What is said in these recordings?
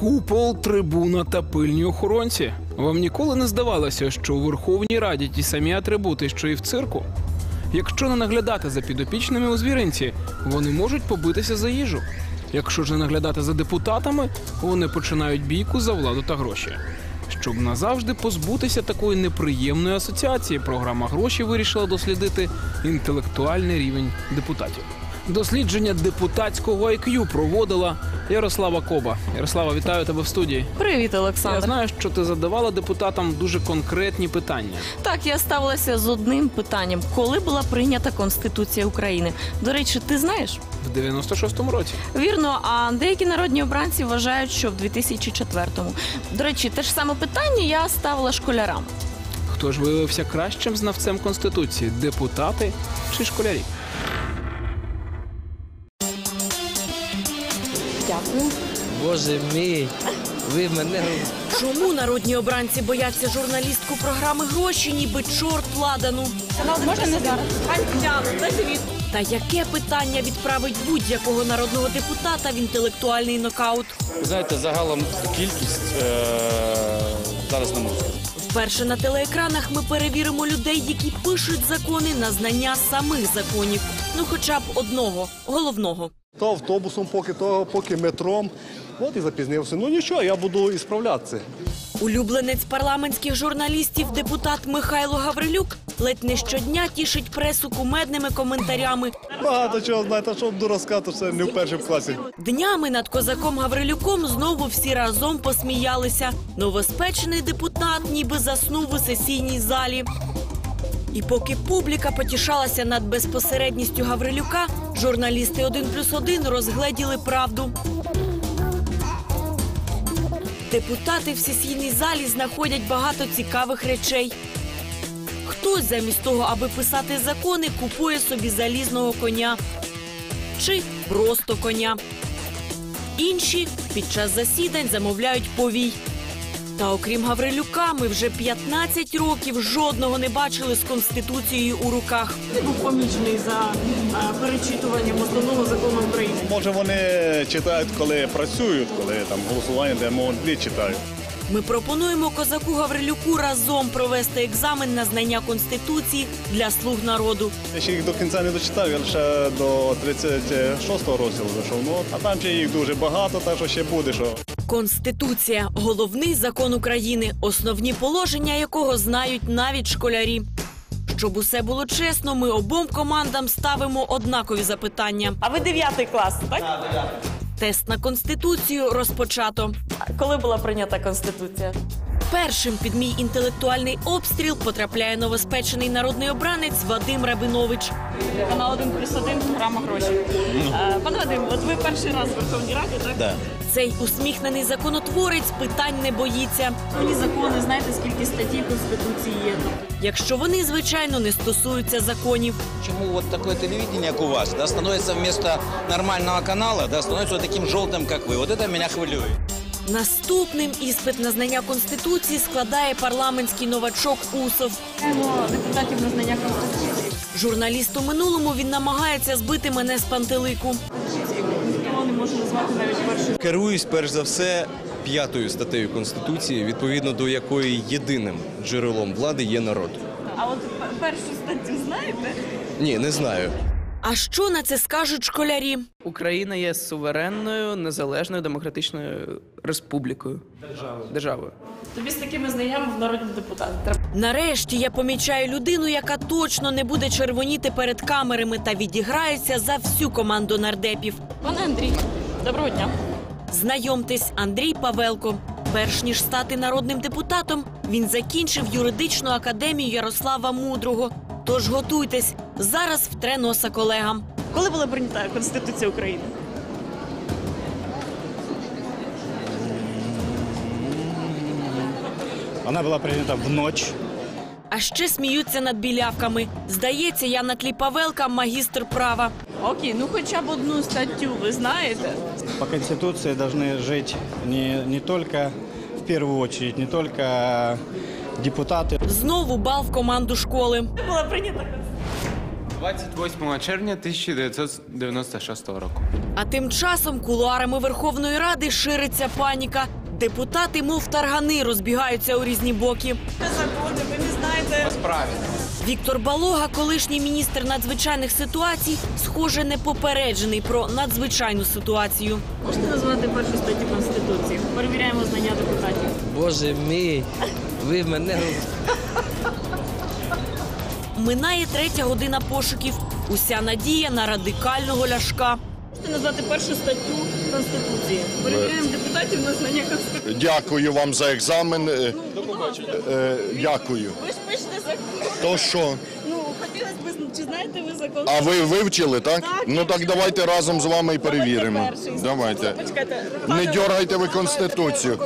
Купол, трибуна та пильні охоронці. Вам ніколи не здавалося, що у Верховній Раді ті самі атрибути, що і в цирку? Якщо не наглядати за підопічними у звіринці, вони можуть побитися за їжу. Якщо ж не наглядати за депутатами, вони починають бійку за владу та гроші. Щоб назавжди позбутися такої неприємної асоціації, програма гроші вирішила дослідити інтелектуальний рівень депутатів. Дослідження депутатського IQ проводила Ярослава Коба. Ярослава, вітаю тебе в студії. Привіт, Я Олександр. знаю, що ти задавала депутатам дуже конкретні питання. Так, я ставилася з одним питанням: коли була прийнята Конституція України? До речі, ти знаєш? В 96-му році. Вірно, а деякі народні обранці вважають, що в 2004-му. До речі, те ж саме питання я ставила школярам. Хто ж виявився кращим знавцем конституції? Депутати чи школярі? Дякую. Боже мій, ви мене Чому народні обранці бояться журналістку програми гроші, ніби чорт ладану? Можна не зараз? Та яке питання відправить будь-якого народного депутата в інтелектуальний нокаут? Знаєте, загалом кількість е- зараз не можу. Вперше на телеекранах ми перевіримо людей, які пишуть закони на знання самих законів. Ну, хоча б одного головного. То автобусом, поки то, поки метром. От і запізнився. Ну нічого, я буду і ісправлятися. Улюбленець парламентських журналістів, депутат Михайло Гаврилюк, ледь не щодня тішить пресу кумедними коментарями. Багато чого знаєте, що буду розказати, це не в першому класі. Днями над козаком Гаврилюком знову всі разом посміялися. Новоспечений депутат ніби заснув у сесійній залі. І поки публіка потішалася над безпосередністю Гаврилюка, журналісти 1 плюс 1 розгледіли правду. Депутати в сесійній залі знаходять багато цікавих речей. Хтось замість того, аби писати закони, купує собі залізного коня чи просто коня. Інші під час засідань замовляють повій. Та окрім Гаврилюка, ми вже 15 років жодного не бачили з конституцією у руках. був помічений за е, перечитуванням основного закону України. Може вони читають, коли працюють, коли там голосування, де мовлі читають. Ми пропонуємо козаку Гаврилюку разом провести екзамен на знання конституції для слуг народу. Я ще їх до кінця не дочитав, я лише до 36-го розділу зайшов. Ну, а там ще їх дуже багато, так що ще буде що. Конституція головний закон України, основні положення якого знають навіть школярі. Щоб усе було чесно, ми обом командам ставимо однакові запитання. А ви дев'ятий клас, так? Тест на конституцію розпочато. Коли була прийнята Конституція? Першим під мій інтелектуальний обстріл потрапляє новоспечений народний обранець Вадим Рабинович. Канал 1 плюс 1, програма гроші. Е, Пане Вадим, от ви перший раз в Верховній Раді, так? Цей усміхнений законотворець питань не боїться. Коли закони, знаєте, скільки статей Конституції є? Якщо вони, звичайно, не стосуються законів. Почему вот такое телевидение, как у вас, да, становится вместо нормального канала, да, становится вот таким желтым, как вы. Вот это меня хвилюет. Наступним іспит на знання конституції складає парламентський новачок Усов. Депутатів на знання Конституції. Журналіст у минулому він намагається збити мене з пантелику. Ніхто не може назвати навіть перший. Керуюсь перш за все п'ятою статтею Конституції, відповідно до якої єдиним джерелом влади є народ. А от першу статтю знаєте? Ні, не знаю. А що на це скажуть школярі? Україна є суверенною, незалежною демократичною республікою. Державою. Державою. Тобі з такими знаннями в народні депутати. Треба Нарешті я помічаю людину, яка точно не буде червоніти перед камерами та відіграється за всю команду нардепів. Пане Андрій, доброго дня. Знайомтесь, Андрій Павелко. Перш ніж стати народним депутатом, він закінчив юридичну академію Ярослава Мудрого. Тож готуйтесь, зараз втре носа колегам. Коли була прийнята Конституція України? Она была принята в ночь. А ще сміються над білявками. Здається, я на тлі Павелка магістр права. Окей, ну хоча б одну статтю ви знаєте. По Конституции должны жить не, не только, в первую очередь, не только депутаты. Знову бал в команду школи. Була прийнята Конституція. 28 червня 1996 року. А тим часом кулуарами Верховної Ради шириться паніка. Депутати, мов таргани, розбігаються у різні боки. Закони, ви не знаєте. Віктор Балога, колишній міністр надзвичайних ситуацій, схоже, не попереджений про надзвичайну ситуацію. Можете назвати першу статтю Конституції? Перевіряємо знання депутатів. Боже мій, ви мене Минає третя година пошуків. Уся надія на радикального ляшка. Можете назвати першу статтю Конституції? Перевіряємо депутатів на знання Конституції. Дякую вам за екзамен. Е, е, Дякую. Ви ж пишете закон. То що? Закон? А ви вивчили, так? Так, Ну так давайте разом з вами і перевіримо. Перший. Давайте. Почекайте. Не дергайте ви конституцію.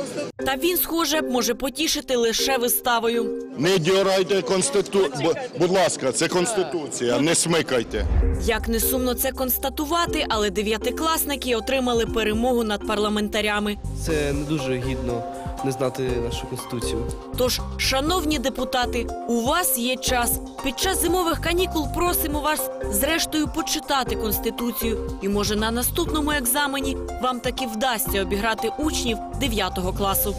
Та він, схоже, може потішити лише виставою. Не дергайте конституцію. Будь ласка, це конституція. Не смикайте. Як не сумно це констатувати, але дев'ятикласники отримали перемогу над парламентарями. це не дуже гідно не знати нашу конституцію. Тож, шановні депутати, у вас є час. Під час зимових канікул просимо вас зрештою почитати конституцію. І може на наступному екзамені вам таки вдасться обіграти учнів 9 класу.